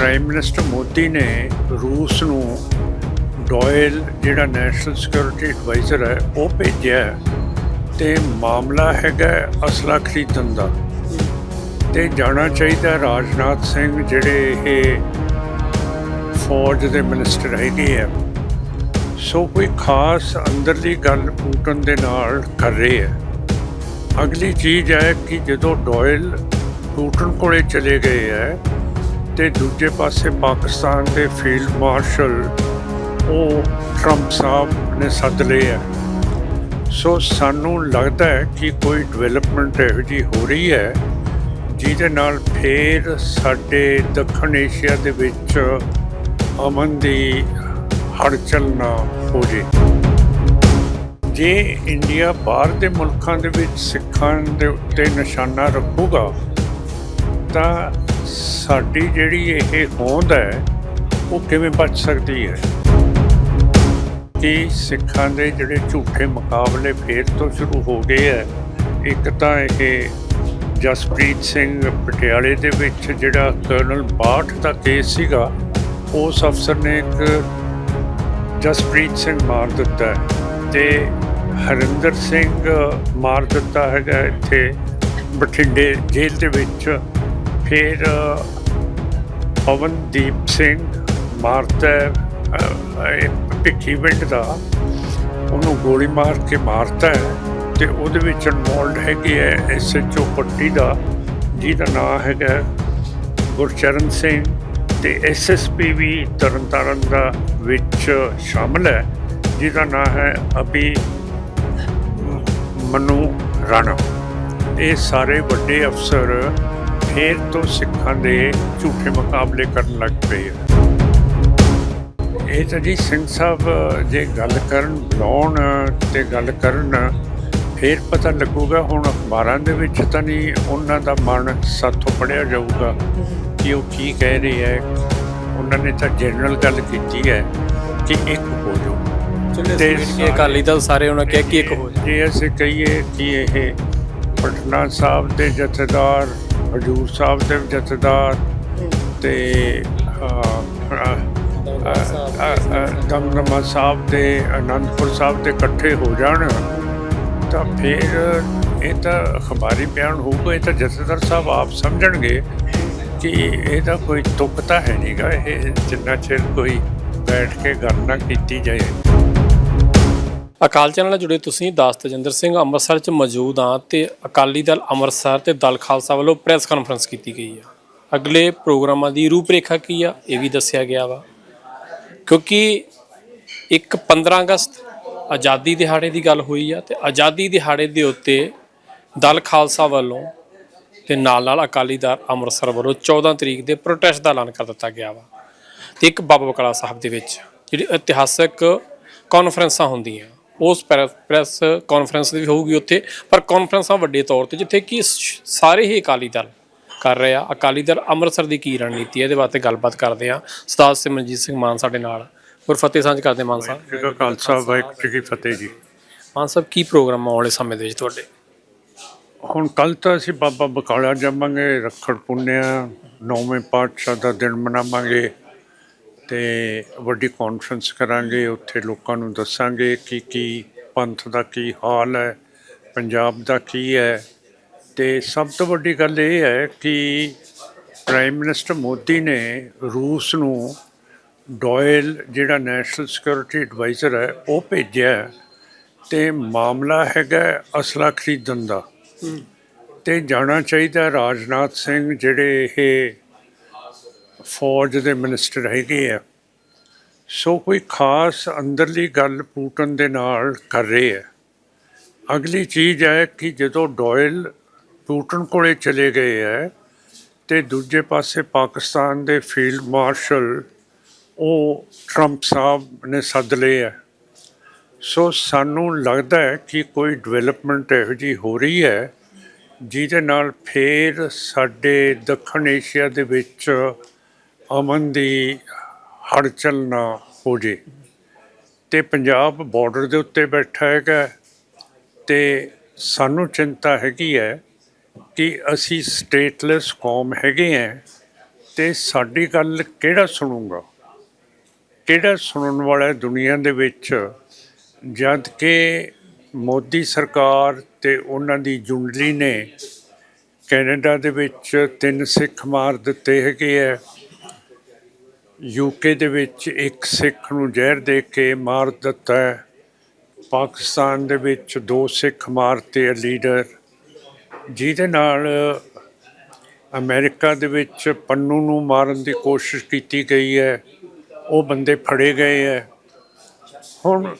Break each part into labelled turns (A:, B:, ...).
A: Prime minister Modi ਨੇ ਰੂਸ ਨੂੰ ਡੋਇਲ ਜਿਹੜਾ ਨੈਸ਼ਨਲ ਸਿਕਿਉਰਿਟੀ ਐਡਵਾਈਜ਼ਰ ਹੈ, ਉਹ ਭੇਜਿਆ ਹੈ ਤੇ ਮਾਮਲਾ ਹੈਗਾ ਅਸਲਾ ਖਰੀਦਣ ਦਾ। ਤੇ ਜਾਣਾ ਚਾਹੀਦਾ ਰਾਜਨਾਥ ਸਿੰਘ ਜਿਹੜੇ ਇਹ ਫੌਜ ਦੇ ਮਿਨਿਸਟਰ ਹੈਗੇ ਆ। ਸੋ ਕੋਈ ਖਾਸ ਅੰਦਰਲੀ ਗੱਲ ਪੂਟਨ ਦੇ ਨਾਲ ਕਰ ਰਹੇ ਹੈ ਅਗਲੀ ਚੀਜ਼ ਹੈ ਕਿ ਜਦੋਂ ਡੋਇਲ ਪੂਟਨ ਕੋਲੇ ਚਲੇ ਗਏ ਹੈ ਤੇ ਦੂਜੇ ਪਾਸੇ ਪਾਕਿਸਤਾਨ ਦੇ ਫੀਲਡ ਮਾਰਸ਼ਲ, ਉਹ ਟਰੰਪ ਸਾਹਿਬ ਨੇ ਸੱਦ ਲਏ ਹੈ ਸੋ ਸਾਨੂੰ ਲੱਗਦਾ ਹੈ ਕਿ ਕੋਈ ਡਿਵੈਲਪਮੈਂਟ ਇਹੋ ਜਿਹੀ ਹੋ ਰਹੀ ਹੈ, ਜਿਹਦੇ ਨਾਲ ਫੇਰ ਸਾਡੇ ਦੱਖਣ ਏਸ਼ੀਆ ਦੇ ਵਿੱਚ ਅਮਨ ਦੀ ਹੜਚਲ ਨਾ ਹੋ ਜੇ। ਜੇ ਇੰਡੀਆ ਬਾਹਰ ਦੇ ਮੁਲਕਾਂ ਦੇ ਵਿੱਚ ਸਿੱਖਾਂ ਦੇ ਉੱਤੇ ਨਿਸ਼ਾਨਾ ਰੱਖੂਗਾ, ਤਾਂ ਸਾਡੀ ਜਿਹੜੀ ਇਹ ਹੋਂਦ ਹੈ, ਉਹ ਕਿਵੇਂ ਬਚ ਸਕਦੀ ਹੈ? ਕਿ ਸਿੱਖਾਂ ਦੇ ਜਿਹੜੇ ਝੂਠੇ ਮੁਕਾਬਲੇ ਫੇਰ ਤੋਂ ਸ਼ੁਰੂ ਹੋ ਗਏ ਹੈ? ਇੱਕ ਤਾਂ ਇਹ ਜਸਪ੍ਰੀਤ ਸਿੰਘ ਪਟਿਆਲੇ ਦੇ ਵਿੱਚ ਜਿਹੜਾ ਕਰਨਲ ਬਾਠ ਦਾ ਕੇਸ ਸੀਗਾ, ਉਸ ਅਫਸਰ ਨੇ ਇੱਕ ਜਸਪ੍ਰੀਤ ਸਿੰਘ ਮਾਰ ਦਿੱਤਾ ਹੈ ਤੇ ਹਰਿੰਦਰ ਸਿੰਘ ਮਾਰ ਦਿੱਤਾ ਹੈਗਾ ਇੱਥੇ ਬਠਿੰਡੇ ਜੇਲ੍ਹ ਦੇ ਵਿੱਚ। ਫਿਰ ਪਵਨਦੀਪ ਸਿੰਘ ਮਾਰਤਾ ਹੈ, ਅਹ, ਦਾ ਉਹਨੂੰ ਗੋਲੀ ਮਾਰ ਕੇ ਮਾਰਤਾ ਹੈ ਤੇ ਉਹਦੇ ਵਿੱਚ ਇਨਵੋਲਡ ਹੈਗੇ ਹੈ ਐਸਐਚਓ ਪੱਟੀ ਦਾ ਜਿਹਦਾ ਨਾਮ ਹੈਗਾ ਗੁਰਚਰਨ ਸਿੰਘ ਤੇ ਐਸਐਸਪੀ ਵੀ ਤਰਨਤਾਰਨ ਦਾ ਵਿੱਚ ਸ਼ਾਮਲ ਹੈ ਜਿਹਦਾ ਨਾਮ ਹੈ ਅਭੀ ਮਨੂ ਰਾਣਾ। ਇਹ ਸਾਰੇ ਵੱਡੇ ਅਫਸਰ ਫੇਰ ਤੋਂ ਸਿੱਖਾਂ ਦੇ ਝੂਠੇ ਮੁਕਾਬਲੇ ਕਰਨ ਲੱਗ ਪਏ ਆ। ਇਹ ਤਾਂ ਜੀ ਸਿੰਘ ਸਾਹਿਬ ਜੇ ਗੱਲ ਕਰਨ ਬੁਲਾਉਣ ਤੇ ਗੱਲ ਕਰਨ ਫੇਰ ਪਤਾ ਲੱਗੂਗਾ ਹੁਣ ਅਖਬਾਰਾਂ ਦੇ ਵਿੱਚ ਤਾਂ ਨਹੀਂ ਉਹਨਾਂ ਦਾ ਮਨ ਸਾਥੋਂ ਪੜਿਆ ਜਾਊਗਾ ਕਿ ਉਹ ਕੀ ਕਹਿ ਰਹੇ ਹੈ ਉਹਨਾਂ ਨੇ ਤਾਂ ਜਨਰਲ ਗੱਲ ਕੀਤੀ ਹੈ ਕਿ ਇੱਕ ਹੋ ਜਾਓ।
B: ਚਲੇ
A: ਤੇ
B: ਕਿ ਅਕਾਲੀ ਦਲ ਸਾਰੇ ਉਹਨਾਂ ਕਿਹਾ ਕਿ ਇੱਕ ਹੋ ਜਾਏ
A: ਜੇ ਅਸੀਂ ਕਹੀਏ ਕਿ ਇਹ ਪਟਨਾ ਸਾਹਿਬ ਦੇ ਜਥੇਦਾਰ ਹਜੂਰ ਸਾਹਿਬ ਦੇ ਜਥੇਦਾਰ ਤੇ ਦਮਦਮਾ ਸਾਹਿਬ ਦੇ, ਅਨੰਦਪੁਰ ਸਾਹਿਬ ਦੇ ਇਕੱਠੇ ਹੋ ਜਾਣ, ਤਾਂ ਫਿਰ ਇਹ ਤਾਂ ਅਖਬਾਰੀ ਬਿਆਨ ਹੋਊਗਾ, ਇਹ ਤਾਂ ਜਥੇਦਾਰ ਸਾਹਿਬ ਆਪ ਸਮਝਣਗੇ ਕਿ ਇਹਦਾ ਕੋਈ ਤੁਕ ਤਾਂ ਹੈ ਨਹੀਂਗਾ ਇਹ ਜਿੰਨਾ ਚਿਰ ਕੋਈ ਬੈਠ ਕੇ ਗੱਲ ਨਾ ਕੀਤੀ ਜਾਏ।
B: ਅਕਾਲ ਚੈਨਲ ਨਾਲ ਜੁੜੇ ਤੁਸੀਂ ਦਾਸ ਤਜਿੰਦਰ ਸਿੰਘ, ਅੰਮ੍ਰਿਤਸਰ 'ਚ ਮੌਜੂਦ ਹਾਂ ਤੇ ਅਕਾਲੀ ਦਲ ਅੰਮ੍ਰਿਤਸਰ ਤੇ ਦਲ ਖਾਲਸਾ ਵੱਲੋਂ ਪ੍ਰੈਸ ਕਾਨਫਰੰਸ ਕੀਤੀ ਗਈ ਆ। ਅਗਲੇ ਪ੍ਰੋਗਰਾਮਾਂ ਦੀ ਰੂਪਰੇਖਾ ਕੀ ਆ, ਇਹ ਵੀ ਦੱਸਿਆ ਗਿਆ ਵਾ। ਕਿਉਂਕਿ ਇੱਕ 15 ਅਗਸਤ ਆਜ਼ਾਦੀ ਦਿਹਾੜੇ ਦੀ ਗੱਲ ਹੋਈ ਆ ਤੇ ਆਜ਼ਾਦੀ ਦਿਹਾੜੇ ਦੇ ਉੱਤੇ ਦਲ ਖਾਲਸਾ ਵੱਲੋਂ ਤੇ ਨਾਲ ਨਾਲ ਅਕਾਲੀ ਦਲ ਅੰਮ੍ਰਿਤਸਰ ਵੱਲੋਂ 14 ਤਰੀਕ ਦੇ ਪ੍ਰੋਟੈਸਟ ਦਾ ਐਲਾਨ ਕਰ ਦਿੱਤਾ ਗਿਆ ਵਾ। ਤੇ ਇੱਕ ਬਾਬਾ ਬਕਾਲਾ ਸਾਹਿਬ ਦੇ ਵਿੱਚ ਜਿਹੜੀ ਇਤਿਹਾਸਕ ਕਾਨਫਰੰਸਾਂ ਹੁੰਦੀਆਂ। ਉਸ ਪ੍ਰੈ- ਪ੍ਰੈਸ ਕਾਨਫਰੰਸ ਵੀ ਹੋਊਗੀ ਉੱਥੇ। ਪਰ ਕਾਨਫਰੰਸਾਂ ਵੱਡੇ ਤੌਰ ਤੇ ਜਿੱਥੇ ਕਿ ਸਾਰੇ ਹੀ ਅਕਾਲੀ ਦਲ ਕਰ ਰਹੇ ਆ। ਅਕਾਲੀ ਦਲ ਅੰਮ੍ਰਿਤਸਰ ਦੀ ਕੀ ਰਣਨੀਤੀ ਹੈ ਇਹਦੇ ਬਾਰੇ ਗੱਲਬਾਤ ਕਰਦੇ ਆ। ਉਸਤਾਦ ਸਿਮਰਨਜੀਤ ਸਿੰਘ ਮਾਨ ਸਾਡੇ ਨਾਲ। ਗੁਰਫਤਿਹ ਸਾਂਝ ਕਰਦੇ ਮਾਨ ਸਾਹਿਬ।
A: ਜੀ ਖਾਲਸਾ ਵਾਹਿਗੁਰੂ ਜੀ ਫਤਿਹ ਜੀ।
B: ਮਾਨ ਸਾਹਿਬ ਕੀ ਪ੍ਰੋਗਰਾਮ ਆਉਣ ਵਾਲੇ ਸਮੇਂ ਦੇ ਵਿੱਚ ਤੁਹਾਡੇ?
A: ਹੁਣ ਕੱਲ ਤਾਂ ਅਸੀਂ ਬਾਬਾ ਬਕਾਲਾ ਜਾਵਾਂਗੇ ਰੱਖੜ ਪੁੰਨਿਆ ਨੌਵੇਂ ਪਾਤਸ਼ਾਹ ਦਾ ਦਿਨ ਮਨਾਵਾਂਗੇ। ਤੇ ਵੱਡੀ ਕਾਨਫਰੰਸ ਕਰਾਂਗੇ, ਉੱਥੇ ਲੋਕਾਂ ਨੂੰ ਦੱਸਾਂਗੇ ਕਿ ਕੀ ਪੰਥ ਦਾ ਕੀ ਹਾਲ ਹੈ, ਪੰਜਾਬ ਦਾ ਕੀ ਹੈ। ਤੇ ਸਭ ਤੋਂ ਵੱਡੀ ਗੱਲ ਇਹ ਹੈ ਕਿ ਪ੍ਰਾਈਮ ਮਿਨਿਸਟਰ ਮੋਦੀ ਨੇ ਰੂਸ ਨੂੰ ਡੋਇਲ ਜਿਹੜਾ ਨੈਸ਼ਨਲ ਸਿਕਿਉਰਿਟੀ ਐਡਵਾਈਜ਼ਰ ਹੈ, ਉਹ ਭੇਜਿਆ ਹੈ। ਤੇ ਮਾਮਲਾ ਹੈਗਾ ਅਸਲਾ ਖਰੀਦਣ ਦਾ। ਤੇ ਜਾਣਾ ਚਾਹੀਦਾ ਰਾਜਨਾਥ ਸਿੰਘ, ਜਿਹੜੇ ਇਹ ਫੌਜ ਦੇ ਮਿਨਿਸਟਰ ਹੈਗੇ ਆ। ਸੋ ਕੋਈ ਖਾਸ ਅੰਦਰਲੀ ਗੱਲ ਪੂਟਨ ਦੇ ਨਾਲ ਕਰ ਰਹੇ ਹੈ। ਅਗਲੀ ਚੀਜ਼ ਹੈ ਕਿ ਜਦੋਂ ਡੋਇਲ ਪੂਟਨ ਕੋਲੇ ਚਲੇ ਗਏ ਹੈ ਤੇ ਦੂਜੇ ਪਾਸੇ ਪਾਕਿਸਤਾਨ ਦੇ ਫੀਲਡ ਮਾਰਸ਼ਲ ਉਹ ਟਰੰਪ ਸਾਹਿਬ ਨੇ ਸੱਦ ਲਏ ਹੈ। ਸੋ ਸਾਨੂੰ ਲੱਗਦਾ ਹੈ ਕਿ ਕੋਈ ਡਿਵੈਲਪਮੈਂਟ ਇਹੋ ਜਿਹੀ ਹੋ ਰਹੀ ਹੈ ਜਿਹਦੇ ਨਾਲ ਫੇਰ ਸਾਡੇ ਦੱਖਣ ਏਸ਼ੀਆ ਦੇ ਵਿੱਚ ਅਮਨ ਦੀ ਹੜਚਲ ਨਾ ਹੋ ਜੇ। ਤੇ ਪੰਜਾਬ ਬਾਰਡਰ ਦੇ ਉੱਤੇ ਬੈਠਾ ਹੈਗਾ ਤੇ ਸਾਨੂੰ ਚਿੰਤਾ ਹੈਗੀ ਹੈ ਕਿ ਅਸੀਂ ਸਟੇਟਲੈਸ ਕੌਮ ਹੈਗੇ ਆ ਤੇ ਸਾਡੀ ਗੱਲ ਕਿਹੜਾ ਸੁਣੂਗਾ? ਕਿਹੜਾ ਸੁਣਨ ਵਾਲਾ ਦੁਨੀਆ ਦੇ ਵਿੱਚ? ਜਦ ਕਿ ਮੋਦੀ ਸਰਕਾਰ ਤੇ ਉਹਨਾਂ ਦੀ ਜੁੰਡਲੀ ਨੇ ਕੈਨੇਡਾ ਦੇ ਵਿੱਚ ਤਿੰਨ ਸਿੱਖ ਮਾਰ ਦਿੱਤੇ ਹੈਗੇ ਹੈ। ਯੂਕੇ ਦੇ ਵਿੱਚ ਇੱਕ ਸਿੱਖ ਨੂੰ ਜ਼ਹਿਰ ਦੇ ਕੇ ਮਾਰ ਦਿੱਤਾ ਹੈ। ਪਾਕਿਸਤਾਨ ਦੇ ਵਿੱਚ ਦੋ ਸਿੱਖ ਮਾਰਤੇ ਆ ਲੀਡਰ। ਜਿਹਦੇ ਨਾਲ ਅਮਰੀਕਾ ਦੇ ਵਿੱਚ ਪੰਨੂ ਨੂੰ ਮਾਰਨ ਦੀ ਕੋਸ਼ਿਸ਼ ਕੀਤੀ ਗਈ ਹੈ। ਉਹ ਬੰਦੇ ਫੜੇ ਗਏ ਹੈ। ਹੁਣ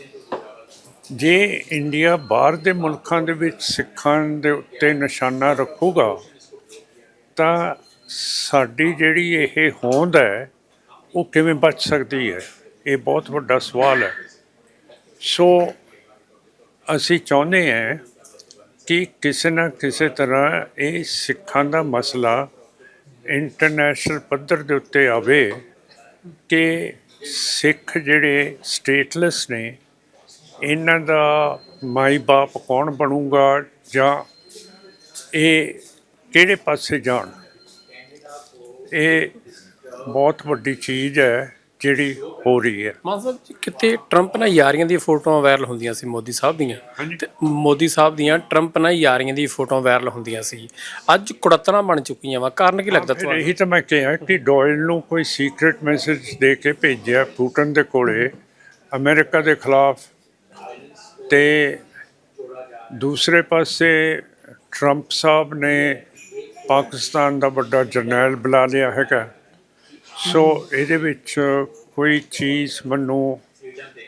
A: ਜੇ ਇੰਡੀਆ ਬਾਹਰ ਦੇ ਮੁਲਕਾਂ ਦੇ ਵਿੱਚ ਸਿੱਖਾਂ ਦੇ ਉੱਤੇ ਨਿਸ਼ਾਨਾ ਰੱਖੂਗਾ, ਤਾਂ ਸਾਡੀ ਜਿਹੜੀ ਇਹ ਹੋਂਦ ਹੈ ਉਹ ਕਿਵੇਂ ਬਚ ਸਕਦੀ ਹੈ? ਇਹ ਬਹੁਤ ਵੱਡਾ ਸਵਾਲ ਹੈ। ਸੋ ਅਸੀਂ ਚਾਹੁੰਦੇ ਹਾਂ ਕਿ ਕਿਸੇ ਨਾ ਕਿਸੇ ਤਰ੍ਹਾਂ ਇਹ ਸਿੱਖਾਂ ਦਾ ਮਸਲਾ ਇੰਟਰਨੈਸ਼ਨਲ ਪੱਧਰ ਦੇ ਉੱਤੇ ਆਵੇ ਕਿ ਸਿੱਖ ਜਿਹੜੇ ਸਟੇਟਲੈਸ ਨੇ, ਇਹਨਾਂ ਦਾ ਮਾਈ ਬਾਪ ਕੌਣ ਬਣੂਗਾ ਜਾਂ ਇਹ ਕਿਹੜੇ ਪਾਸੇ ਜਾਣ? ਇਹ ਬਹੁਤ ਵੱਡੀ ਚੀਜ਼ ਹੈ ਜਿਹੜੀ ਹੋ ਰਹੀ ਹੈ।
B: ਮਾਨ ਸਾਹਿਬ ਜੀ, ਕਿਤੇ ਟਰੰਪ ਨਾਲ ਯਾਰੀਆਂ ਦੀਆਂ ਫੋਟੋਆਂ ਵਾਇਰਲ ਹੁੰਦੀਆਂ ਸੀ ਮੋਦੀ ਸਾਹਿਬ ਦੀਆਂ। ਤੇ ਮੋਦੀ ਸਾਹਿਬ ਦੀਆਂ ਟਰੰਪ ਨਾਲ ਯਾਰੀਆਂ ਦੀਆਂ ਫੋਟੋਆਂ ਵਾਇਰਲ ਹੁੰਦੀਆਂ ਸੀ। ਅੱਜ ਕੁੜਤਣਾ ਬਣ ਚੁੱਕੀਆਂ ਵਾ ਕਾਰਨ ਕੀ ਲੱਗਦਾ
A: ਫਿਰ
B: ਤੁਹਾਨੂੰ?
A: ਇਹੀ ਤਾਂ ਮੈਂ ਕਿਹਾ ਕਿ ਡੋਇਲ ਨੂੰ ਕੋਈ ਸੀਕ੍ਰੀਟ ਮੈਸੇਜ ਦੇ ਕੇ ਭੇਜਿਆ ਪੁਟਨ ਦੇ ਕੋਲੇ ਅਮਰੀਕਾ ਦੇ ਖਿਲਾਫ ਤੇ ਦੂਸਰੇ ਪਾਸੇ ਟਰੰਪ ਸਾਹਿਬ ਨੇ ਪਾਕਿਸਤਾਨ ਦਾ ਵੱਡਾ ਜਰਨੈਲ ਬੁਲਾ ਲਿਆ ਹੈਗਾ। ਸੋ ਇਹਦੇ ਵਿੱਚ ਕੋਈ ਚੀਜ਼ ਮੈਨੂੰ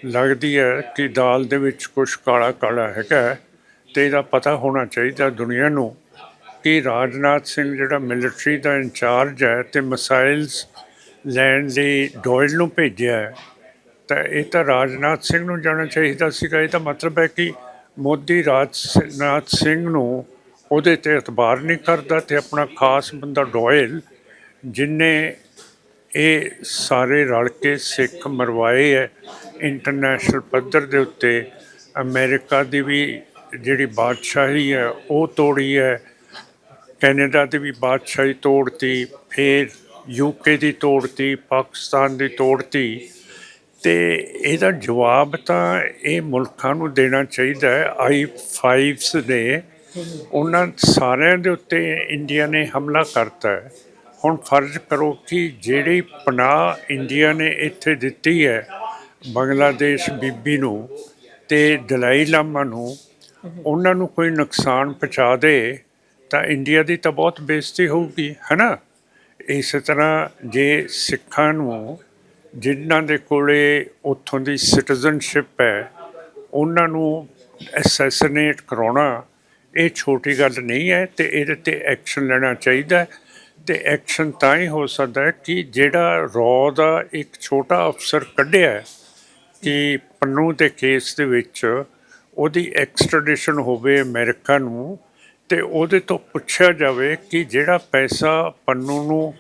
A: ਲੱਗਦੀ ਹੈ ਕਿ ਦਾਲ ਦੇ ਵਿੱਚ ਕੁਝ ਕਾਲਾ ਕਾਲਾ ਹੈਗਾ ਤੇ ਇਹਦਾ ਪਤਾ ਹੋਣਾ ਚਾਹੀਦਾ ਦੁਨੀਆ ਨੂੰ ਕਿ ਰਾਜਨਾਥ ਸਿੰਘ ਜਿਹੜਾ ਮਿਲਟਰੀ ਦਾ ਇੰਚਾਰਜ ਹੈ ਤੇ ਮਿਸਾਈਲਸ ਲੈਣ ਲਈ ਡੋਇਲ ਨੂੰ ਭੇਜਿਆ ਤਾਂ ਇਹ ਤਾਂ ਰਾਜਨਾਥ ਸਿੰਘ ਨੂੰ ਜਾਣਾ ਚਾਹੀਦਾ ਸੀਗਾ। ਇਹ ਤਾਂ ਮਤਲਬ ਹੈ ਕਿ ਮੋਦੀ ਰਾਜਨਾਥ ਸਿੰਘ ਨੂੰ ਉਹਦੇ ਤੇ ਇਤਬਾਰ ਨਹੀਂ ਕਰਦਾ ਤੇ ਆਪਣਾ ਖਾਸ ਬੰਦਾ ਡੋਇਲ ਜਿਨੇ ਇਹ ਸਾਰੇ ਰਲ ਕੇ ਸਿੱਖ ਮਰਵਾਏ ਹੈ ਇੰਟਰਨੈਸ਼ਨਲ ਪੱਧਰ ਦੇ ਉੱਤੇ ਅਮਰੀਕਾ ਦੀ ਵੀ ਜਿਹੜੀ ਬਾਦਸ਼ਾਹੀ ਹੈ ਉਹ ਤੋੜੀ ਹੈ ਕੈਨੇਡਾ ਦੀ ਵੀ ਬਾਦਸ਼ਾਹੀ ਤੋੜਤੀ, ਫਿਰ ਯੂਕੇ ਦੀ ਤੋੜਤੀ, ਪਾਕਿਸਤਾਨ ਦੀ ਤੋੜਤੀ। ਤੇ ਇਹਦਾ ਜਵਾਬ ਤਾਂ ਇਹ ਮੁਲਕਾਂ ਨੂੰ ਦੇਣਾ ਚਾਹੀਦਾ ਹੈ ਆਈ 5s ਨੇ ਉਹਨਾਂ ਸਾਰਿਆਂ ਦੇ ਉੱਤੇ ਇੰਡੀਆ ਨੇ ਹਮਲਾ ਕਰਤਾ ਹੈ ਹੁਣ ਫਰਜ਼ ਕਰੋ ਕਿ ਜਿਹੜੀ ਪਨਾਹ ਇੰਡੀਆ ਨੇ ਇੱਥੇ ਦਿੱਤੀ ਹੈ, ਬੰਗਲਾਦੇਸ਼ ਬੀਬੀ ਨੂੰ ਤੇ ਦਲਾਈ ਲਾਮਾ ਨੂੰ, ਉਹਨਾਂ ਨੂੰ ਕੋਈ ਨੁਕਸਾਨ ਪਹੁੰਚਾ ਦੇ, ਤਾਂ ਇੰਡੀਆ ਦੀ ਤਾਂ ਬਹੁਤ ਬੇਇੱਜ਼ਤੀ ਹੋਊਗੀ, ਹੈਨਾ? ਇਸ ਤਰ੍ਹਾਂ ਜੇ ਸਿੱਖਾਂ ਨੂੰ, ਜਿਨ੍ਹਾਂ ਦੇ ਕੋਲੇ ਉੱਥੋਂ ਦੀ ਸਿਟੀਜ਼ਨਸ਼ਿਪ ਹੈ, ਉਹਨਾਂ ਨੂੰ ਐਸੈਸੀਨੇਟ ਕਰਾਉਣਾ, ਇਹ ਛੋਟੀ ਗੱਲ ਨਹੀਂ ਹੈ ਤੇ ਇਹਦੇ ਤੇ ਐਕਸ਼ਨ ਲੈਣਾ ਚਾਹੀਦਾ ਹੈ। ਤੇ ਐਕਸ਼ਨ ਤਾਂ ਹੀ ਹੋ ਸਕਦਾ ਹੈ ਕਿ ਜਿਹੜਾ ਰੌ ਦਾ ਇੱਕ ਛੋਟਾ ਅਫਸਰ ਕੱਢਿਆ ਕਿ ਪੰਨੂ ਦੇ ਕੇਸ ਦੇ ਵਿੱਚ ਉਹਦੀ ਐਕਸਟ੍ਰੈਡੀਸ਼ਨ ਹੋਵੇ ਅਮਰੀਕਾ ਨੂੰ ਤੇ ਉਹਦੇ ਤੋਂ ਪੁੱਛਿਆ ਜਾਵੇ ਕਿ ਜਿਹੜਾ ਪੈਸਾ ਪੰਨੂ ਨੂੰ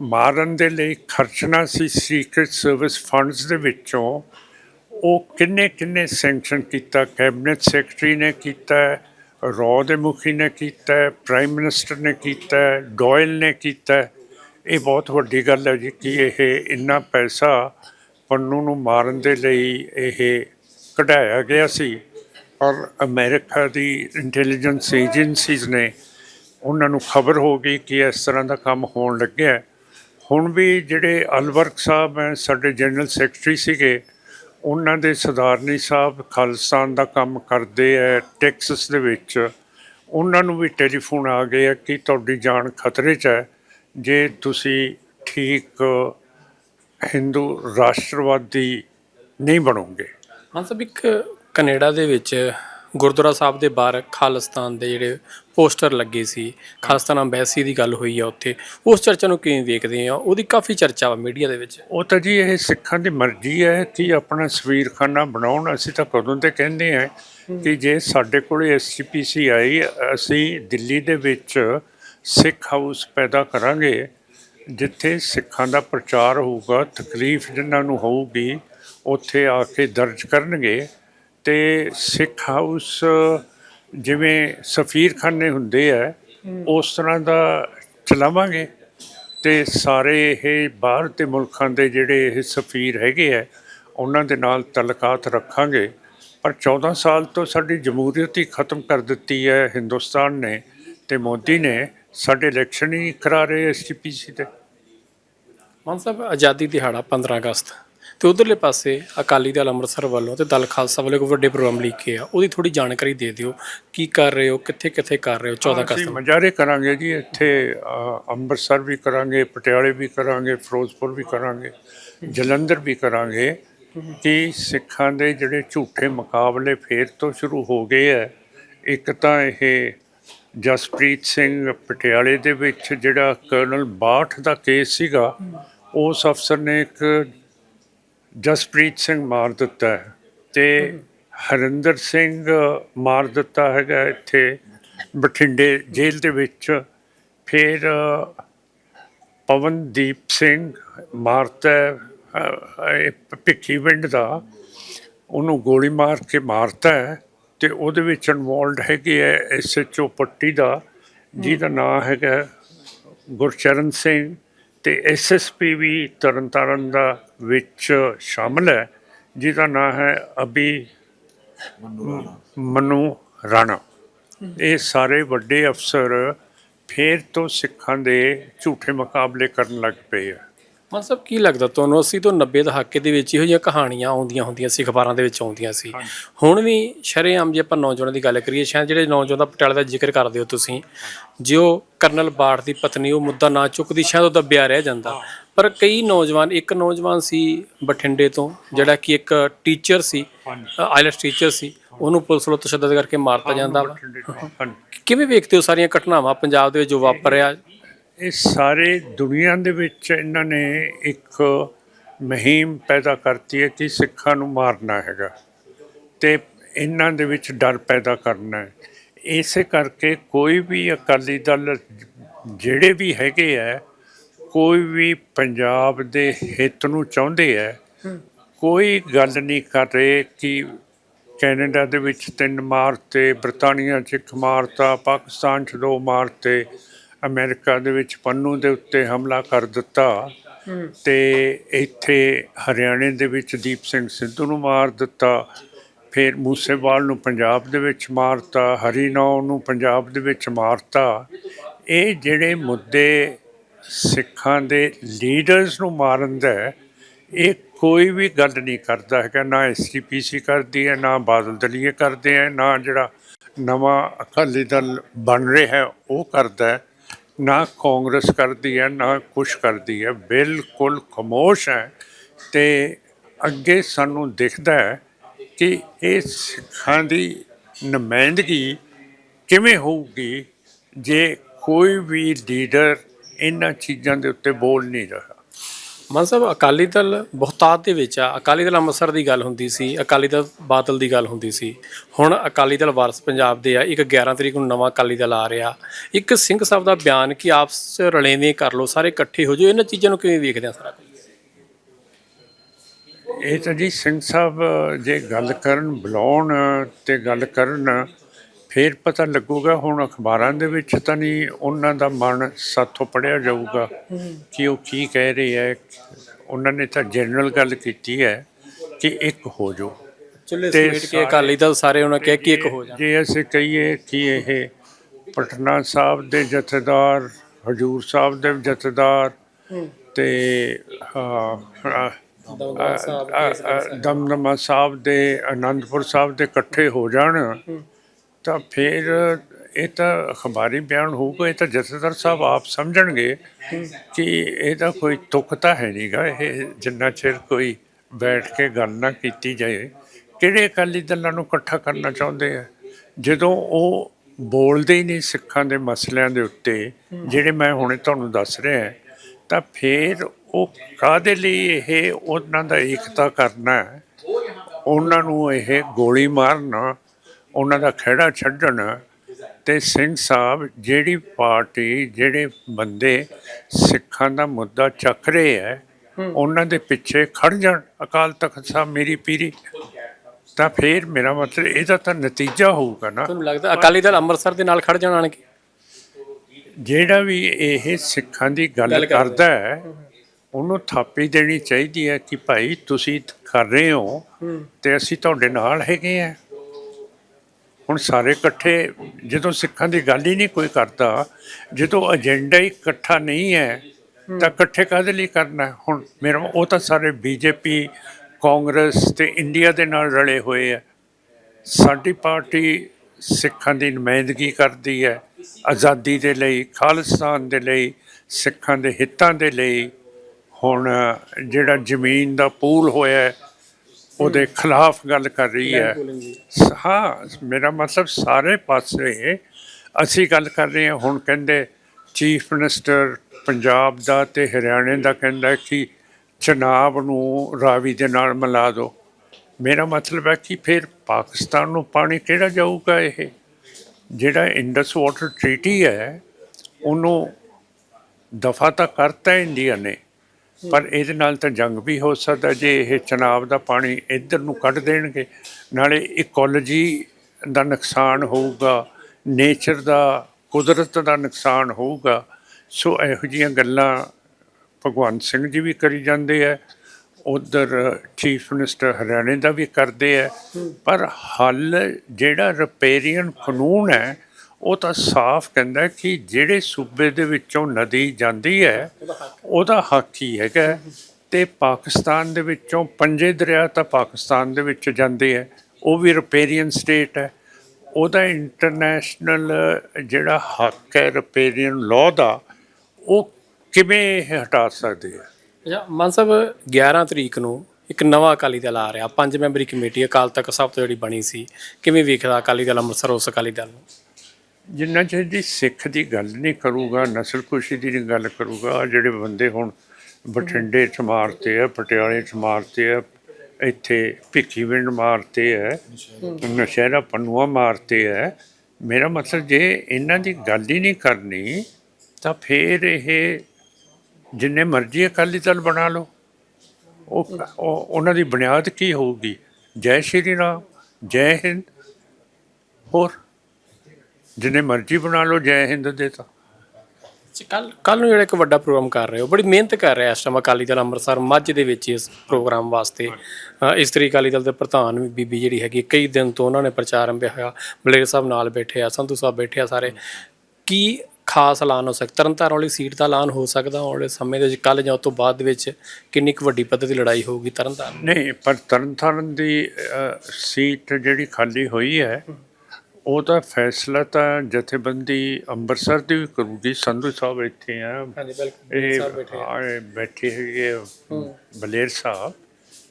A: ਮਾਰਨ ਦੇ ਲਈ ਖਰਚਣਾ ਸੀ ਸੀਕ੍ਰੀਟ ਸਰਵਿਸ ਫੰਡਸ ਦੇ ਵਿੱਚੋਂ, ਉਹ ਕਿੰਨੇ ਕਿੰਨੇ ਸੈਂਕਸ਼ਨ ਕੀਤਾ ਕੈਬਨਿਟ ਸੈਕਟਰੀ ਨੇ ਕੀਤਾ ਰॉ ਦੇ ਮੁਖੀ ਨੇ ਕੀਤਾ ਪ੍ਰਾਈਮ ਮਿਨਿਸਟਰ ਨੇ ਕੀਤਾ ਡੋਇਲ ਨੇ ਕੀਤਾ ਇਹ ਬਹੁਤ ਵੱਡੀ ਗੱਲ ਹੈ ਜੀ ਕਿ ਇਹ ਇੰਨਾ ਪੈਸਾ ਪੰਨੂ ਨੂੰ ਮਾਰਨ ਦੇ ਲਈ ਇਹ ਕਢਾਇਆ ਗਿਆ ਸੀ। ਔਰ ਅਮਰੀਕਾ ਦੀ ਇੰਟੈਲੀਜੈਂਸ ਏਜੰਸੀਜ਼ ਨੇ ਉਹਨਾਂ ਨੂੰ ਖਬਰ ਹੋ ਗਈ ਕਿ ਇਸ ਤਰ੍ਹਾਂ ਦਾ ਕੰਮ ਹੋਣ ਲੱਗਿਆ ਹੁਣ ਵੀ ਜਿਹੜੇ ਅਲਵਰਕ ਸਾਹਿਬ ਹੈ, ਸਾਡੇ ਜਨਰਲ ਸੈਕਟਰੀ ਸੀਗੇ ਉਹਨਾਂ ਦੇ ਸਦਾਰਨੀ ਸਾਹਿਬ ਖਾਲਿਸਤਾਨ ਦਾ ਕੰਮ ਕਰਦੇ ਹੈ ਟੈਕਸਸ ਦੇ ਵਿੱਚ। ਉਹਨਾਂ ਨੂੰ ਵੀ ਟੈਲੀਫੋਨ ਆ ਗਏ ਹੈ ਕਿ ਤੁਹਾਡੀ ਜਾਨ ਖਤਰੇ 'ਚ ਹੈ ਜੇ ਤੁਸੀਂ ਠੀਕ ਹਿੰਦੂ ਰਾਸ਼ਟਰਵਾਦੀ ਨਹੀਂ ਬਣੋਗੇ।
B: ਮਾਨ ਸਾਹਿਬ ਇੱਕ ਕੈਨੇਡਾ ਦੇ ਵਿੱਚ ਗੁਰਦੁਆਰਾ ਸਾਹਿਬ ਦੇ ਬਾਹਰ ਖਾਲਿਸਤਾਨ ਦੇ ਜਿਹੜੇ ਪੋਸਟਰ ਲੱਗੇ ਸੀ, ਖਾਲਿਸਤਾਨ ਅੰਬੈਸੀ ਦੀ ਗੱਲ ਹੋਈ ਆ ਉੱਥੇ, ਉਸ ਚਰਚਾ ਨੂੰ ਕਿਵੇਂ ਦੇਖਦੇ ਆ? ਉਹਦੀ ਕਾਫੀ ਚਰਚਾ ਵਾ ਮੀਡੀਆ ਦੇ ਵਿੱਚ।
A: ਉਹ ਤਾਂ ਜੀ ਇਹ ਸਿੱਖਾਂ ਦੀ ਮਰਜ਼ੀ ਹੈ ਕਿ ਆਪਣਾ ਸਵੀਰਖਾਨਾ ਬਣਾਉਣ, ਅਸੀਂ ਤਾਂ ਕਦੋਂ ਤੇ ਕਹਿੰਦੇ ਆ ਕਿ ਜੇ ਸਾਡੇ ਕੋਲ ਐਸਜੀਪੀਸੀ ਆਈ, ਅਸੀਂ ਦਿੱਲੀ ਦੇ ਵਿੱਚ ਸਿੱਖ ਹਾਊਸ ਪੈਦਾ ਕਰਾਂਗੇ, ਜਿੱਥੇ ਸਿੱਖਾਂ ਦਾ ਪ੍ਰਚਾਰ ਹੋਊਗਾ, ਤਕਲੀਫ ਜਿਨ੍ਹਾਂ ਨੂੰ ਹੋਊਗੀ, ਉੱਥੇ ਆ ਕੇ ਦਰਜ ਕਰਨਗੇ। ਤੇ ਸਿੱਖ ਹਾਊਸ ਜਿਵੇਂ ਸਫੀਰਖਾਨੇ ਹੁੰਦੇ ਆ ਉਸ ਤਰ੍ਹਾਂ ਦਾ ਚਲਾਵਾਂਗੇ ਤੇ ਸਾਰੇ ਇਹ ਬਾਹਰ ਦੇ ਮੁਲਕਾਂ ਦੇ ਜਿਹੜੇ ਇਹ ਸਫੀਰ ਹੈਗੇ ਆ ਉਹਨਾਂ ਦੇ ਨਾਲ ਤਲਕਾਤ ਰੱਖਾਂਗੇ। ਪਰ 14 ਸਾਲ ਤੋਂ ਸਾਡੀ ਜਮਹੂਰੀਅਤ ਹੀ ਖਤਮ ਕਰ ਦਿੱਤੀ ਹੈ ਹਿੰਦੁਸਤਾਨ ਨੇ ਤੇ ਮੋਦੀ ਨੇ ਸਾਡੇ ਇਲੈਕਸ਼ਨ ਹੀ ਕਰਾ ਰਹੇ ਐਸਜੀਪੀਸੀ ਤੇ।
B: ਮਾਨ ਸਾਹਿਬ ਆਜ਼ਾਦੀ ਦਿਹਾੜਾ 15 ਅਗਸਤ। ਤੇ ਉਧਰਲੇ ਪਾਸੇ ਅਕਾਲੀ ਦਲ ਅੰਮ੍ਰਿਤਸਰ ਵੱਲੋਂ ਤੇ ਦਲ ਖਾਲਸਾ ਵੱਲੋਂ ਇੱਕ ਵੱਡੇ ਪ੍ਰੋਗਰਾਮ ਲਿਖੇ ਆ ਉਹਦੀ ਥੋੜੀ ਜਾਣਕਾਰੀ ਦੇ ਦਿਓ ਕੀ ਕਰ ਰਹੇ ਹੋ ਕਿੱਥੇ ਕਿੱਥੇ ਕਰ ਰਹੇ ਹੋ 14
A: ਅਸੀਂ
B: ਅਗਸਤ ਨੂੰ
A: ਮਜਾਰੇ ਕਰਾਂਗੇ ਜੀ ਇੱਥੇ ਅੰਮ੍ਰਿਤਸਰ ਵੀ ਕਰਾਂਗੇ ਪਟਿਆਲੇ ਵੀ ਕਰਾਂਗੇ ਫਿਰੋਜ਼ਪੁਰ ਵੀ ਕਰਾਂਗੇ ਜਲੰਧਰ ਵੀ ਕਰਾਂਗੇ ਕਿ ਸਿੱਖਾਂ ਦੇ ਜਿਹੜੇ ਝੂਠੇ ਮੁਕਾਬਲੇ ਫੇਰ ਤੋਂ ਸ਼ੁਰੂ ਹੋ ਗਏ ਹੈ ਇੱਕ ਤਾਂ ਇਹ ਜਸਪ੍ਰੀਤ ਸਿੰਘ ਪਟਿਆਲੇ ਦੇ ਵਿੱਚ ਜਿਹੜਾ ਕਰਨਲ ਬਾਠ ਦਾ ਕੇਸ ਸੀਗਾ ਉਸ ਅਫਸਰ ਨੇ ਇੱਕ ਜਸਪ੍ਰੀਤ ਸਿੰਘ ਮਾਰ ਦਿੱਤਾ ਹੈ ਤੇ ਹਰਿੰਦਰ ਸਿੰਘ ਮਾਰ ਦਿੱਤਾ ਹੈਗਾ ਇੱਥੇ ਬਠਿੰਡੇ ਜੇਲ੍ਹ ਦੇ ਵਿੱਚ। ਫਿਰ ਪਵਨਦੀਪ ਸਿੰਘ ਮਾਰਤਾ ਇਹ ਭਿੱਖੀਵਿੰਡ ਦਾ। ਉਹਨੂੰ ਗੋਲੀ ਮਾਰ ਕੇ ਮਾਰਤਾ ਹੈ ਤੇ ਉਹਦੇ ਵਿੱਚ ਇਨਵੋਲਡ ਹੈਗੇ ਹੈ ਐਸਐਚਓ ਪੱਟੀ ਦਾ ਜਿਹਦਾ ਨਾਮ ਹੈਗਾ ਗੁਰਚਰਨ ਸਿੰਘ। ਤੇ ਐਸਐਸਪੀ ਵੀ ਤਰਨਤਾਰਨ ਦਾ ਵਿੱਚ ਸ਼ਾਮਲ ਹੈ ਜਿਹਦਾ ਨਾਮ ਹੈ ਅਭੀ ਮਨੂ ਰਾਣਾ। ਇਹ ਸਾਰੇ ਵੱਡੇ ਅਫਸਰ ਫੇਰ ਤੋਂ ਸਿੱਖਾਂ ਦੇ ਝੂਠੇ ਮੁਕਾਬਲੇ ਕਰਨ ਲੱਗ ਪਏ ਆ।
B: ਮਾਨ ਸਾਹਿਬ ਕੀ ਲੱਗਦਾ ਤੁਹਾਨੂੰ? 80 ਤੋਂ 90 ਦਹਾਕੇ ਦੇ ਵਿੱਚ ਇਹੋ ਜਿਹੀਆਂ ਕਹਾਣੀਆਂ ਆਉਂਦੀਆਂ ਹੁੰਦੀਆਂ ਸੀ ਅਖਬਾਰਾਂ ਦੇ ਵਿੱਚ ਆਉਂਦੀਆਂ ਸੀ। ਹੁਣ ਵੀ ਸ਼ਰੇਆਮ ਜੇ ਆਪਾਂ ਨੌਜਵਾਨਾਂ ਦੀ ਗੱਲ ਕਰੀਏ ਸ਼ਾਇਦ ਜਿਹੜੇ ਨੌਜਵਾਨ ਦਾ ਪਟਿਆਲੇ ਦਾ ਜ਼ਿਕਰ ਕਰਦੇ ਹੋ ਤੁਸੀਂ ਜੇ ਉਹ ਕਰਨਲ ਬਾਠ ਦੀ ਪਤਨੀ ਉਹ ਮੁੱਦਾ ਨਾ ਚੁੱਕਦੀ ਸ਼ਾਇਦ ਉਹ ਦੱਬਿਆ ਰਹਿ ਜਾਂਦਾ। ਪਰ ਕਈ ਨੌਜਵਾਨ ਇੱਕ ਨੌਜਵਾਨ ਸੀ ਬਠਿੰਡੇ ਤੋਂ ਜਿਹੜਾ ਕਿ ਇੱਕ ਟੀਚਰ ਸੀ ਆਈਲੈਟਸ ਟੀਚਰ ਸੀ ਉਹਨੂੰ ਪੁਲਿਸ ਵੱਲੋਂ ਤਸ਼ੱਦਦ ਕਰਕੇ ਮਾਰਤਾ ਜਾਂਦਾ। ਕਿਵੇਂ ਵੇਖਦੇ ਹੋ ਸਾਰੀਆਂ ਘਟਨਾਵਾਂ? ਪੰਜਾਬ ਦੇ ਵਿੱਚ ਜੋ ਵਾਪਰ ਰਿਹਾ
A: ਇਹ ਸਾਰੇ ਦੁਨੀਆ ਦੇ ਵਿੱਚ ਇਹਨਾਂ ਨੇ ਇੱਕ ਮਹੀਮ ਪੈਦਾ ਕਰਤੀ ਹੈ ਕਿ ਸਿੱਖਾਂ ਨੂੰ ਮਾਰਨਾ ਹੈਗਾ ਤੇ ਇਹਨਾਂ ਦੇ ਵਿੱਚ ਡਰ ਪੈਦਾ ਕਰਨਾ ਹੈ। ਇਸੇ ਕਰਕੇ ਕੋਈ ਵੀ ਅਕਾਲੀ ਦਲ ਜਿਹੜੇ ਵੀ ਹੈਗੇ ਆ ਕੋਈ ਵੀ ਪੰਜਾਬ ਦੇ ਹਿੱਤ ਨੂੰ ਚਾਹੁੰਦੇ ਆ ਕੋਈ ਗੱਲ ਨਹੀਂ ਕਰ ਰਹੇ ਕਿ ਕੈਨੇਡਾ ਦੇ ਵਿੱਚ ਤਿੰਨ ਮਾਰਤੇ ਬ੍ਰਿਟਾਨੀਆ 'ਚ ਇੱਕ ਮਾਰਤਾ ਪਾਕਿਸਤਾਨ 'ਚ ਦੋ ਮਾਰਤੇ ਅਮਰੀਕਾ ਦੇ ਵਿੱਚ ਪੰਨੂ ਦੇ ਉੱਤੇ ਹਮਲਾ ਕਰ ਦਿੱਤਾ ਤੇ ਇੱਥੇ ਹਰਿਆਣੇ ਦੇ ਵਿੱਚ ਦੀਪ ਸਿੰਘ ਸਿੱਧੂ ਨੂੰ ਮਾਰ ਦਿੱਤਾ ਫਿਰ ਮੂਸੇਵਾਲ ਨੂੰ ਪੰਜਾਬ ਦੇ ਵਿੱਚ ਮਾਰਤਾ ਹਰੀਨੌ ਨੂੰ ਪੰਜਾਬ ਦੇ ਵਿੱਚ ਮਾਰਤਾ। ਇਹ ਜਿਹੜੇ ਮੁੱਦੇ ਸਿੱਖਾਂ ਦੇ ਲੀਡਰਸ ਨੂੰ ਮਾਰਨ ਦਾ ਇਹ ਕੋਈ ਵੀ ਗੱਲ ਨਹੀਂ ਕਰਦਾ ਹੈਗਾ ਨਾ ਐਸਜੀਪੀਸੀ ਕਰਦੀ ਹੈ ਨਾ ਬਾਦਲ ਦਲੀਏ ਕਰਦੇ ਹੈ ਨਾ ਜਿਹੜਾ ਨਵਾਂ ਅਕਾਲੀ ਦਲ ਬਣ ਰਿਹਾ ਹੈ ਉਹ ਕਰਦਾ ਹੈ। ਨਾ ਕਾਂਗਰਸ ਕਰਦੀ ਹੈ, ਨਾ ਕੁਛ ਕਰਦੀ ਹੈ, ਬਿਲਕੁਲ ਖਾਮੋਸ਼ ਹੈ ਤੇ ਅੱਗੇ ਸਾਨੂੰ ਦਿਖਦਾ ਹੈ ਕਿ ਇਹ ਸਿੱਖਾਂ ਦੀ ਨੁਮਾਇੰਦਗੀ ਕਿਵੇਂ ਹੋਊਗੀ ਜੇ ਕੋਈ ਵੀ ਲੀਡਰ ਇਹਨਾਂ ਚੀਜ਼ਾਂ ਦੇ ਉੱਤੇ ਬੋਲ ਨਹੀਂ ਰਿਹਾ।
B: ਮਾਨ ਸਾਹਿਬ, ਅਕਾਲੀ ਦਲ ਬਹੁਤਾਤ ਦੇ ਵਿੱਚ ਆ। ਅਕਾਲੀ ਦਲ ਅੰਮ੍ਰਿਤਸਰ ਦੀ ਗੱਲ ਹੁੰਦੀ ਸੀ, ਅਕਾਲੀ ਦਲ ਬਾਦਲ ਦੀ ਗੱਲ ਹੁੰਦੀ ਸੀ। ਹੁਣ ਅਕਾਲੀ ਦਲ ਵਾਰਸ ਪੰਜਾਬ ਦੇ ਆ। ਇੱਕ 11 ਤਰੀਕ ਨੂੰ ਨਵਾਂ ਅਕਾਲੀ ਦਲ ਆ ਰਿਹਾ। ਇੱਕ ਸਿੰਘ ਸਾਹਿਬ ਦਾ ਬਿਆਨ ਕਿ ਆਪਸ ਚ ਰਲੇਵੇਂ ਕਰ ਲਓ, ਸਾਰੇ ਇਕੱਠੇ ਹੋ ਜਾਓ, ਇਹਨਾਂ ਚੀਜ਼ਾਂ ਨੂੰ ਕਿਵੇਂ ਵੇਖਦੇ ਆ ਸਾਰਾ
A: ਇਹ ਤਾਂ ਜੀ, ਸਿੰਘ ਸਾਹਿਬ, ਜੇ ਗੱਲ ਕਰਨ, ਬੁਲਾਉਣ ਤੇ ਗੱਲ ਕਰਨ ਫਿਰ ਪਤਾ ਲੱਗੂਗਾ ਹੁਣ ਅਖਬਾਰਾਂ ਦੇ ਵਿੱਚ ਤਾਂ ਨਹੀਂ ਉਹਨਾਂ ਦਾ ਮਨ ਸਾਥੋਂ ਪੜਿਆ ਜਾਊਗਾ ਕਿ ਉਹ ਕੀ ਕਹਿ ਰਹੇ ਹੈ। ਉਹਨਾਂ ਨੇ ਤਾਂ ਜਨਰਲ ਗੱਲ ਕੀਤੀ ਹੈ ਕਿ ਇੱਕ ਹੋ ਜਾਓ।
B: ਚੁੱਲ੍ਹੇ
A: ਤੇ
B: ਸਮੇਟ ਕੇ ਅਕਾਲੀ ਦਲ ਸਾਰੇ ਉਹਨਾਂ ਕਿਹਾ ਕਿ ਇੱਕ ਹੋ ਜਾਣ।
A: ਜੇ ਅਸੀਂ ਕਹੀਏ ਕਿ ਇਹ ਪਟਨਾ ਸਾਹਿਬ ਦੇ ਜਥੇਦਾਰ ਹਜੂਰ ਸਾਹਿਬ ਦੇ ਜਥੇਦਾਰ ਤੇ ਹਾਂ,
B: ਦਮਦਮਾ ਸਾਹਿਬ
A: ਅ, ਅ, ਦਮਦਮਾ ਸਾਹਿਬ ਦੇ ਆਨੰਦਪੁਰ ਸਾਹਿਬ ਦੇ ਇਕੱਠੇ ਹੋ ਜਾਣ ਤਾਂ ਫਿਰ ਇਹ ਤਾਂ ਅਖਬਾਰੀ ਬਿਆਨ ਹੋਊਗਾ, ਇਹ ਤਾਂ ਜਥੇਦਾਰ ਸਾਹਿਬ ਆਪ ਸਮਝਣਗੇ ਕਿ ਇਹਦਾ ਕੋਈ ਤੁਕ ਤਾਂ ਹੈ ਨਹੀਂਗਾ, ਇਹ ਜਿੰਨਾ ਚਿਰ ਕੋਈ ਬੈਠ ਕੇ ਗੱਲ ਨਾ ਕੀਤੀ ਜਾਏ। ਕਿਹੜੇ ਅਕਾਲੀ ਦਲਾਂ ਨੂੰ ਇਕੱਠਾ ਕਰਨਾ ਚਾਹੁੰਦੇ ਆ? ਜਦੋਂ ਉਹ ਬੋਲਦੇ ਹੀ ਨਹੀਂ ਸਿੱਖਾਂ ਦੇ ਮਸਲਿਆਂ ਦੇ ਉੱਤੇ, ਜਿਹੜੇ ਮੈਂ ਹੁਣੇ ਤੁਹਾਨੂੰ ਦੱਸ ਰਿਹਾ, ਤਾਂ ਫਿਰ ਉਹ ਕਾਦੇ ਲਈ ਇਹ ਉਹਨਾਂ ਦਾ ਏਕਤਾ ਕਰਨਾ ਉਹਨਾਂ ਨੂੰ ਇਹ ਗੋਲੀ ਮਾਰਨਾ ਉਹਨਾਂ ਦਾ ਖਹਿੜਾ ਛੱਡਣ ਤੇ ਸਿੰਘ ਸਾਹਿਬ ਜਿਹੜੀ ਪਾਰਟੀ ਜਿਹੜੇ ਬੰਦੇ ਸਿੱਖਾਂ ਦਾ ਮੁੱਦਾ ਚੱਕ ਰਹੇ ਹੈ। ਉਹਨਾਂ ਦੇ ਪਿੱਛੇ ਖੜ ਜਾਣ। ਅਕਾਲ ਤਖਤ ਸਾਹਿਬ ਮੇਰੀ ਪੀਰੀ। ਤਾਂ ਫਿਰ ਮੇਰਾ ਮਤਲਬ ਇਹਦਾ ਤਾਂ ਨਤੀਜਾ ਹੋਊਗਾ ਨਾ।
B: ਤੁਹਾਨੂੰ ਲੱਗਦਾ ਅਕਾਲੀ ਦਲ ਅੰਮ੍ਰਿਤਸਰ ਦੇ ਨਾਲ ਖੜ ਜਾਣ ਆਣ ਕੇ
A: ਜਿਹੜਾ ਵੀ ਇਹ ਸਿੱਖਾਂ ਦੀ ਗੱਲ
B: ਕਰਦਾ।
A: ਹੈ ਉਹਨੂੰ ਥਾਪੀ ਦੇਣੀ ਚਾਹੀਦੀ ਹੈ ਕਿ ਭਾਈ ਤੁਸੀਂ ਕਰ ਰਹੇ ਹੋ ਤੇ ਅਸੀਂ ਤੁਹਾਡੇ ਨਾਲ ਹੈਗੇ ਆ ਹੁਣ ਸਾਰੇ ਇਕੱਠੇ ਜਦੋਂ ਸਿੱਖਾਂ ਦੀ ਗੱਲ ਹੀ ਨਹੀਂ ਕੋਈ ਕਰਦਾ ਜਦੋਂ ਏਜੰਡਾ ਹੀ ਇਕੱਠਾ ਨਹੀਂ ਹੈ ਤਾਂ ਇਕੱਠੇ ਕਾਹਦੇ ਲਈ ਕਰਨਾ? ਹੁਣ ਮੇਰਾ ਉਹ ਤਾਂ ਸਾਰੇ ਬੀਜੇਪੀ ਕਾਂਗਰਸ ਤੇ ਇੰਡੀਆ ਦੇ ਨਾਲ ਰਲੇ ਹੋਏ ਆ ਸਾਡੀ ਪਾਰਟੀ ਸਿੱਖਾਂ ਦੀ ਨੁਮਾਇੰਦਗੀ ਕਰਦੀ ਹੈ ਆਜ਼ਾਦੀ ਦੇ ਲਈ ਖਾਲਿਸਤਾਨ ਦੇ ਲਈ ਸਿੱਖਾਂ ਦੇ ਹਿੱਤਾਂ ਦੇ ਲਈ। ਹੁਣ ਜਿਹੜਾ ਜ਼ਮੀਨ ਦਾ ਪੂਲ ਹੋਇਆ ਉਹਦੇ ਖਿਲਾਫ ਗੱਲ ਕਰ ਰਹੀ ਹੈ। ਹਾਂ ਮੇਰਾ ਮਤਲਬ ਸਾਰੇ ਪਾਸੇ ਅਸੀਂ ਗੱਲ ਕਰ ਰਹੇ ਹਾਂ। ਹੁਣ ਕਹਿੰਦੇ ਚੀਫ ਮਿਨਿਸਟਰ ਪੰਜਾਬ ਦਾ ਤੇ ਹਰਿਆਣੇ ਦਾ ਕਹਿੰਦਾ ਕਿ ਚਨਾਬ ਨੂੰ ਰਾਵੀ ਦੇ ਨਾਲ ਮਿਲਾ ਦਿਓ। ਮੇਰਾ ਮਤਲਬ ਹੈ ਕਿ ਫਿਰ ਪਾਕਿਸਤਾਨ ਨੂੰ ਪਾਣੀ ਕਿਹੜਾ ਜਾਊਗਾ ਇਹ? ਜਿਹੜਾ ਇੰਡਸ ਵਾਟਰ ਟ੍ਰੀਟੀ ਹੈ ਉਹਨੂੰ ਦਫਾ ਤਾਂ ਕਰਤਾ ਇੰਡੀਆ ਨੇ। ਪਰ ਇਹਦੇ ਨਾਲ ਤਾਂ ਜੰਗ ਵੀ ਹੋ ਸਕਦਾ ਜੇ ਇਹ ਚਨਾਬ ਦਾ ਪਾਣੀ ਇੱਧਰ ਨੂੰ ਕੱਢ ਦੇਣਗੇ। ਨਾਲੇ ਇਕੋਲੋਜੀ ਦਾ ਨੁਕਸਾਨ ਹੋਊਗਾ ਨੇਚਰ ਦਾ, ਕੁਦਰਤ ਦਾ ਨੁਕਸਾਨ ਹੋਊਗਾ। ਸੋ ਇਹੋ ਜਿਹੀਆਂ ਗੱਲਾਂ ਭਗਵੰਤ ਸਿੰਘ ਜੀ ਵੀ ਕਰੀ ਜਾਂਦੇ ਆ, ਉਧਰ ਚੀਫ ਮਿਨਿਸਟਰ ਹਰਿਆਣੇ ਦਾ ਵੀ ਕਰਦੇ ਆ। ਪਰ ਹੱਲ ਜਿਹੜਾ ਰਿਪੇਰੀਅਨ ਕਾਨੂੰਨ ਹੈ ਉਹ ਤਾਂ ਸਾਫ਼ ਕਹਿੰਦਾ ਕਿ ਜਿਹੜੇ ਸੂਬੇ ਦੇ ਵਿੱਚੋਂ ਨਦੀ ਜਾਂਦੀ ਹੈ, ਉਹਦਾ ਹੱਕ ਹੀ ਹੈਗਾ। ਤੇ ਪਾਕਿਸਤਾਨ ਦੇ ਵਿੱਚੋਂ ਪੰਜੇ ਦਰਿਆ ਤਾਂ ਪਾਕਿਸਤਾਨ ਦੇ ਵਿੱਚ ਜਾਂਦੇ ਹੈ। ਉਹ ਵੀ ਰਿਪੇਰੀਅਨ ਸਟੇਟ ਹੈ। ਉਹਦਾ ਇੰਟਰਨੈਸ਼ਨਲ ਜਿਹੜਾ ਹੱਕ ਹੈ, ਰਿਪੇਰੀਅਨ ਲਾਅ ਦਾ, ਉਹ ਕਿਵੇਂ ਇਹ ਹਟਾ ਸਕਦੇ ਆ
B: ਅੱਛਾ, ਮਾਨ ਸਾਹਿਬ 11 ਤਰੀਕ ਨੂੰ ਇੱਕ ਨਵਾਂ ਅਕਾਲੀ ਦਲ ਆ ਰਿਹਾ। ਪੰਜ ਮੈਂਬਰੀ ਕਮੇਟੀ ਅਕਾਲ ਤਖਤ ਸਾਹਿਬ ਤੋਂ ਜਿਹੜੀ ਬਣੀ ਸੀ। ਕਿਵੇਂ ਵੇਖਦਾ ਅਕਾਲੀ ਦਲ ਅੰਮ੍ਰਿਤਸਰ, ਉਸ ਅਕਾਲੀ ਦਲ ਨੂੰ?
A: ਜਿੰਨਾ ਚਿਰ ਦੀ ਸਿੱਖ ਦੀ ਗੱਲ ਨਹੀਂ ਕਰੂਗਾ, ਨਸਲਕੁਸ਼ੀ ਦੀ ਨਹੀਂ ਗੱਲ ਕਰੂਗਾ ਜਿਹੜੇ ਬੰਦੇ ਹੁਣ ਬਠਿੰਡੇ ਚ ਮਾਰਤੇ ਆ, ਪਟਿਆਲੇ ਚ ਮਾਰਤੇ ਆ, ਇੱਥੇ ਭਿੱਖੀ ਭਿੱਖੀਵਿੰਡ ਮਾਰਤੇ ਆ, ਨਸ਼ਹਿਰਾ ਪੰਨੂਆ ਮਾਰਤੇ ਆ, ਮੇਰਾ ਮਤਲਬ ਜੇ ਇਹਨਾਂ ਦੀ ਗੱਲ ਹੀ ਨਹੀਂ ਕਰਨੀ, ਤਾਂ ਫਿਰ ਇਹ ਜਿੰਨੇ ਮਰਜ਼ੀ ਅਕਾਲੀ ਦਲ ਬਣਾ ਲਓ। ਉਹ- ਉਹਨਾਂ ਦੀ ਬੁਨਿਆਦ ਕੀ ਹੋਊਗੀ? ਜੈ ਸ਼੍ਰੀ ਰਾਮ, ਜੈ ਹਿੰਦ, ਹੋਰ ਜਿੰਨੇ ਮਰਜ਼ੀ ਬਣਾ ਲਓ ਜੈ ਹਿੰਦ ਦੇ ਤਾਂ।
B: ਕੱਲ ਕੱਲ ਨੂੰ ਜਿਹੜਾ ਇੱਕ ਵੱਡਾ ਪ੍ਰੋਗਰਾਮ ਕਰ ਰਹੇ ਹੋ ਬੜੀ ਮਿਹਨਤ ਕਰ ਰਿਹਾ ਇਸ ਟਾਈਮ ਅਕਾਲੀ ਦਲ ਅੰਮ੍ਰਿਤਸਰ ਮੱਝ ਦੇ ਵਿੱਚ ਇਸ ਪ੍ਰੋਗਰਾਮ ਵਾਸਤੇ। ਇਸਤਰੀ ਅਕਾਲੀ ਦਲ ਦੇ ਪ੍ਰਧਾਨ ਵੀ ਬੀਬੀ ਜਿਹੜੀ ਹੈਗੀ ਕਈ ਦਿਨ ਤੋਂ ਉਹਨਾਂ ਨੇ ਪ੍ਰਚਾਰ ਆਰੰਭਿਆ ਹੋਇਆ। ਬਲੇਰ ਸਾਹਿਬ ਨਾਲ ਬੈਠੇ ਆ ਸੰਧੂ ਸਾਹਿਬ ਬੈਠੇ ਆ ਸਾਰੇ। ਕੀ ਖਾਸ ਐਲਾਨ ਹੋ ਸਕਦਾ ਤਰਨਤਾਰਨ ਵਾਲੀ ਸੀਟ ਦਾ ਐਲਾਨ ਹੋ ਸਕਦਾ ਵਾਲੇ ਸਮੇਂ ਦੇ ਵਿੱਚ ਕੱਲ ਜਾਂ ਉਸ ਤੋਂ ਬਾਅਦ ਦੇ ਵਿੱਚ ਕਿੰਨੀ ਕੁ ਵੱਡੀ ਪੱਧਰ ਦੀ ਲੜਾਈ ਹੋਊਗੀ ਤਰਨਤਾਰਨ?
A: ਨਹੀਂ ਪਰ ਤਰਨਤਾਰਨ ਦੀ ਸੀਟ ਜਿਹੜੀ ਖਾਲੀ ਹੋਈ ਹੈ ਉਹਦਾ ਫੈਸਲਾ ਤਾਂ ਜਥੇਬੰਦੀ ਅੰਮ੍ਰਿਤਸਰ ਦੀ ਵੀ ਕਰੂਗੀ ਸੰਧੂ ਸਾਹਿਬ ਇੱਥੇ ਆ।
B: ਹਾਂਜੀ
A: ਇਹ
B: ਬਿਲਕੁਲ
A: ਆਹ ਬੈਠੇ ਹੈਗੇ ਬਲੇਰ ਸਾਹਿਬ।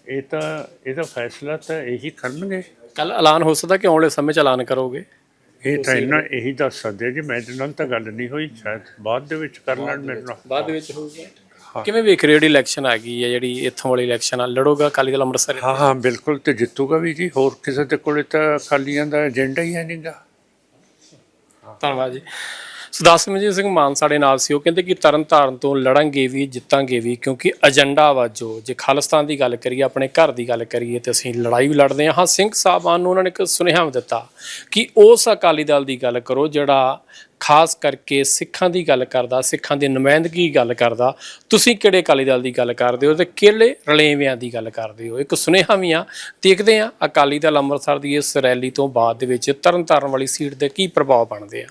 A: ਇਹ ਤਾਂ ਇਹਦਾ ਫੈਸਲਾ ਤਾਂ ਇਹੀ ਕਰਨਗੇ।
B: ਕੱਲ ਐਲਾਨ ਹੋ ਸਕਦਾ ਕਿ ਆਉਣ ਵਾਲੇ ਸਮੇਂ ਚ ਐਲਾਨ ਕਰੋਗੇ।
A: ਇਹ ਤਾਂ ਇਹਨਾਂ ਇਹੀ ਦੱਸ ਸਕਦੇ ਜੀ ਮੇਰੇ ਨਾਲ ਤਾਂ ਗੱਲ ਨਹੀਂ ਹੋਈ ਸ਼ਾਇਦ ਬਾਅਦ ਦੇ ਵਿੱਚ ਕਰ ਲੈਣ ਮੇਰੇ ਨਾਲ।
B: ਬਾਅਦ ਦੇ ਵਿੱਚ ਹੋਊਗਾ। ਕਿਵੇਂ ਵੇਖ ਰਹੇ ਹੋ ਜਿਹੜੀ ਇਲੈਕਸ਼ਨ ਆ ਗਈ ਹੈ ਜਿਹੜੀ ਇੱਥੋਂ ਵਾਲੀ ਇਲੈਕਸ਼ਨ ਆ? ਲੜੋਗਾ ਅਕਾਲੀ ਦਲ ਅੰਮ੍ਰਿਤਸਰ।
A: ਹਾਂ ਹਾਂ ਬਿਲਕੁਲ ਤੇ ਜਿੱਤੂਗਾ ਵੀ ਜੀ। ਹੋਰ ਕਿਸੇ ਦੇ ਕੋਲੇ ਤਾਂ ਅਕਾਲੀਆਂ ਦਾ ਏਜੰਡਾ ਹੀ ਹੈ ਨਹੀਂਗਾ
B: ਧੰਨਵਾਦ ਜੀ। ਸਰਦਾਰ ਸਿਮਰਜੀਤ ਸਿੰਘ ਮਾਨ ਸਾਡੇ ਨਾਲ ਸੀ। ਉਹ ਕਹਿੰਦੇ ਕਿ ਤਰਨ ਤਾਰਨ ਤੋਂ ਲੜਾਂਗੇ ਵੀ, ਜਿੱਤਾਂਗੇ ਵੀ, ਕਿਉਂਕਿ ਏਜੰਡਾ ਵਾ ਜੋ। ਜੇ ਖਾਲਿਸਤਾਨ ਦੀ ਗੱਲ ਕਰੀਏ, ਆਪਣੇ ਘਰ ਦੀ ਗੱਲ ਕਰੀਏ, ਤੇ ਅਸੀਂ ਲੜਾਈ ਵੀ ਲੜਦੇ ਹਾਂ। ਹਾਂ, ਸਿੰਘ ਸਾਹਿਬਾਨ ਨੂੰ ਉਹਨਾਂ ਨੇ ਇੱਕ ਸੁਨੇਹਾ ਵੀ ਦਿੱਤਾ ਕਿ ਉਸ ਅਕਾਲੀ ਦਲ ਦੀ ਗੱਲ ਕਰੋ, ਜਿਹੜਾ ਖਾਸ ਕਰਕੇ ਸਿੱਖਾਂ ਦੀ ਗੱਲ ਕਰਦਾ, ਸਿੱਖਾਂ ਦੀ ਨੁਮਾਇੰਦਗੀ ਗੱਲ ਕਰਦਾ, ਤੁਸੀਂ ਕਿਹੜੇ ਅਕਾਲੀ ਦਲ ਦੀ ਗੱਲ ਕਰਦੇ ਹੋ ਤੇ ਕਿਹੜੇ ਰਲੇਵਿਆਂ ਦੀ ਗੱਲ ਕਰਦੇ ਹੋ? ਇੱਕ ਸੁਨੇਹਾ ਵੀ ਆ। ਦੇਖਦੇ ਆ ਅਕਾਲੀ ਦਲ ਅੰਮ੍ਰਿਤਸਰ ਦੀ ਇਸ ਰੈਲੀ ਤੋਂ ਬਾਅਦ ਦੇ ਵਿੱਚ ਤਰਨਤਾਰਨ ਵਾਲੀ ਸੀਟ ਦੇ ਕੀ ਪ੍ਰਭਾਵ ਬਣਦੇ ਆ।